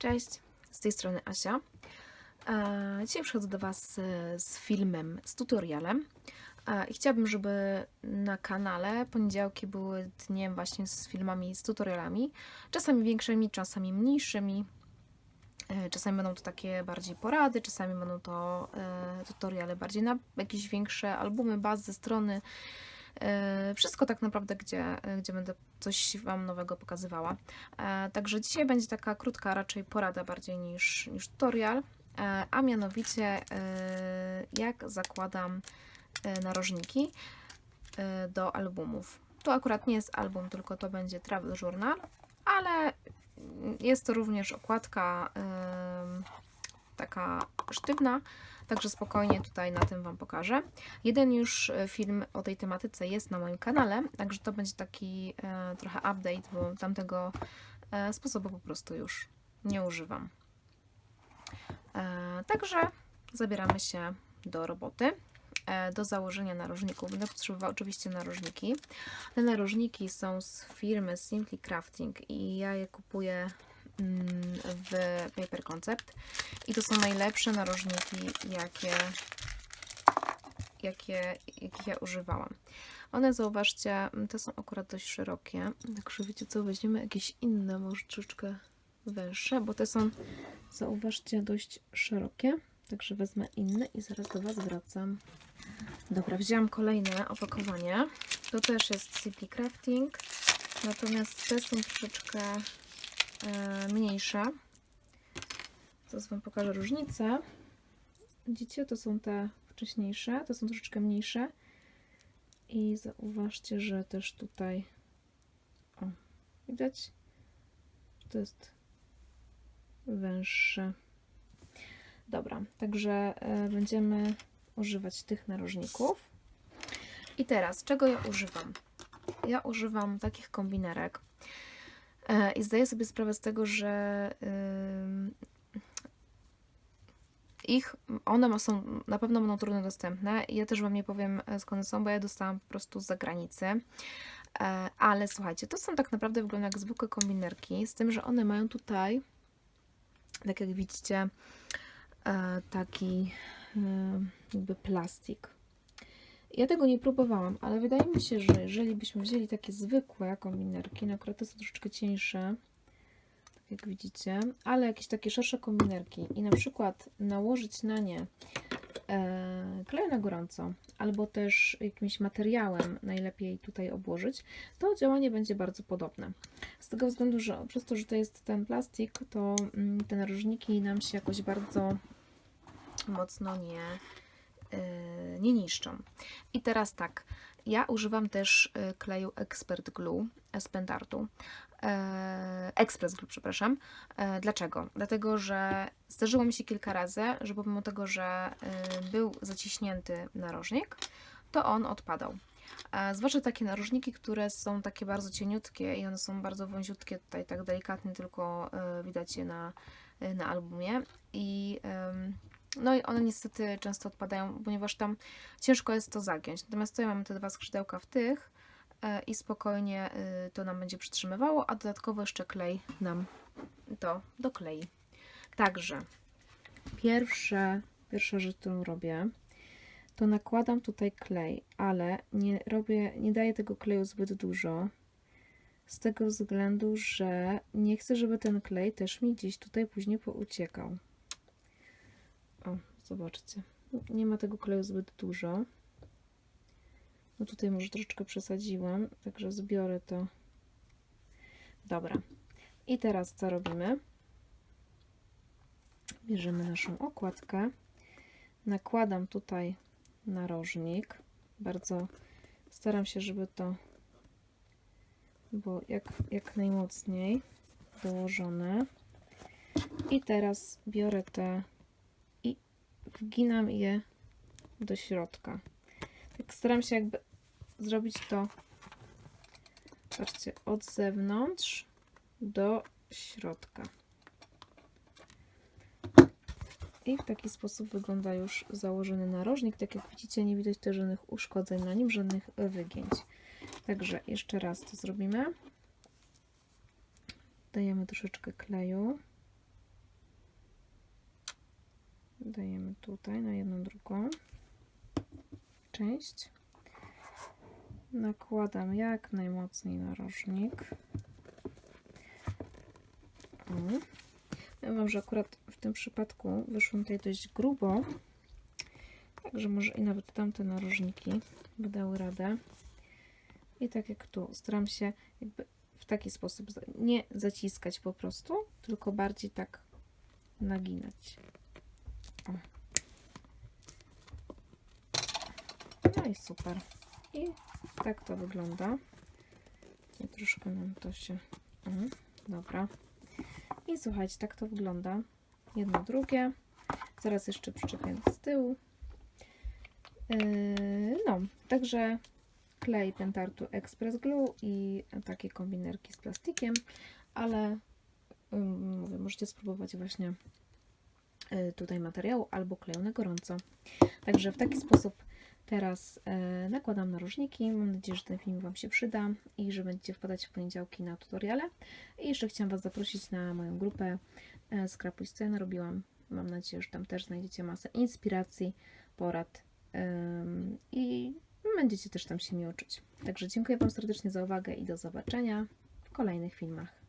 Cześć, z tej strony Asia. E, Dzisiaj przychodzę do Was z filmem, z tutorialem. E, I chciałabym, żeby na kanale poniedziałki były dniem właśnie z filmami, z tutorialami. Czasami większymi, czasami mniejszymi. E, Czasami będą to takie bardziej porady, czasami będą to tutoriale bardziej na jakieś większe albumy, bazy, strony. E, Wszystko tak naprawdę, gdzie, gdzie będę coś Wam nowego pokazywała. E, Także dzisiaj będzie taka krótka raczej porada bardziej niż, niż tutorial, e, a mianowicie jak zakładam narożniki do albumów. To akurat nie jest album, tylko to będzie Travel Journal, ale jest to również okładka taka sztywna, także spokojnie tutaj na tym Wam pokażę. Jeden już e, film o tej tematyce jest na moim kanale, także to będzie taki e, trochę update, bo tamtego e, sposobu po prostu już nie używam. Także zabieramy się do roboty. Do założenia narożników będę potrzebowała oczywiście narożniki. Te narożniki są z firmy Simply Crafting i ja je kupuję w Paper Concept i to są najlepsze narożniki, jakie, jakie, jakich ja używałam. One, zauważcie, mm, te są akurat dość szerokie, także wiecie co, weźmiemy jakieś inne, może troszeczkę węższe, bo te są, zauważcie, dość szerokie, także wezmę inne i zaraz do Was wracam. Dobra, wzięłam kolejne opakowanie. To też jest Simply Crafting, natomiast te są troszeczkę mniejsze. Zaraz Wam pokażę różnicę. Widzicie, to są te wcześniejsze, to są troszeczkę mniejsze. I zauważcie, że też tutaj o, widać, to jest węższe. Dobra, także e, będziemy używać tych narożników. I teraz, czego ja używam? Ja używam takich kombinerek e, i zdaję sobie sprawę z tego, że ich, one są, na pewno będą trudno dostępne ja też Wam nie powiem e, skąd są, bo ja dostałam po prostu z zagranicy. E, Ale słuchajcie, to są tak naprawdę wyglądają jak zwykłe kombinerki, z tym, że one mają tutaj, tak jak widzicie, e, taki e, jakby plastik. Ja tego nie próbowałam, ale wydaje mi się, że jeżeli byśmy wzięli takie zwykłe kombinerki, no akurat te są troszeczkę cieńsze, tak jak widzicie, ale jakieś takie szersze kombinerki i na przykład nałożyć na nie e, klej na gorąco, albo też jakimś materiałem najlepiej tutaj obłożyć, to działanie będzie bardzo podobne. Z tego względu, że przez to, że to jest ten plastik, to mm, te narożniki nam się jakoś bardzo mocno nie, nie niszczą. I teraz tak, ja używam też y, kleju Expert Glue z Pendartu. E, Express Glue, przepraszam. Dlaczego? Dlatego, że zdarzyło mi się kilka razy, że pomimo tego, że y, był zaciśnięty narożnik, to on odpadał. Zwłaszcza takie narożniki, które są takie bardzo cieniutkie i one są bardzo wąziutkie, tutaj tak delikatnie tylko y, widać je na, y, na albumie. I ym, no i one niestety często odpadają, ponieważ tam ciężko jest to zagiąć. Natomiast tutaj mamy te dwa skrzydełka w tych e, i spokojnie y, to nam będzie przytrzymywało, a dodatkowo jeszcze klej nam to doklei. Także pierwsze, pierwsza rzecz, którą robię, to nakładam tutaj klej, ale nie robię, nie daję tego kleju zbyt dużo. Z tego względu, że nie chcę, żeby ten klej też mi gdzieś tutaj później pouciekał. Zobaczcie. Nie ma tego kleju zbyt dużo. No tutaj może troszeczkę przesadziłam, także zbiorę to. Dobra. I teraz co robimy? Bierzemy naszą okładkę. Nakładam tutaj narożnik. Bardzo staram się, żeby to było jak, jak najmocniej dołożone. I teraz biorę te wginam je do środka. Tak staram się jakby zrobić to patrzcie, od zewnątrz do środka. I w taki sposób wygląda już założony narożnik. Tak jak widzicie, nie widać też żadnych uszkodzeń na nim, żadnych wygięć. Także jeszcze raz to zrobimy. Dajemy troszeczkę kleju. Dajemy tutaj na jedną drugą część. Nakładam jak najmocniej narożnik. O. Ja Wam, że akurat w tym przypadku wyszło tutaj dość grubo. Także może i nawet tamte narożniki by dały radę. I tak jak tu, staram się w taki sposób nie zaciskać po prostu, tylko bardziej tak naginać. O. No i super. I tak to wygląda. I troszkę nam to się... O, dobra. I słuchajcie, tak to wygląda. Jedno, drugie. Zaraz jeszcze przyczepię z tyłu. Yy, no, także klej Pentartu Express Glue i takie kombinerki z plastikiem, ale mówię, możecie spróbować właśnie y, tutaj materiału albo kleju na gorąco. Także w taki sposób teraz y, nakładam narożniki. Mam nadzieję, że ten film Wam się przyda i że będziecie wpadać w poniedziałki na tutoriale. I jeszcze chciałam Was zaprosić na moją grupę y, Skrapuj Scenę. Robiłam, mam nadzieję, że tam też znajdziecie masę inspiracji, porad i będziecie też tam się mi uczyć. Także dziękuję Wam serdecznie za uwagę i do zobaczenia w kolejnych filmach.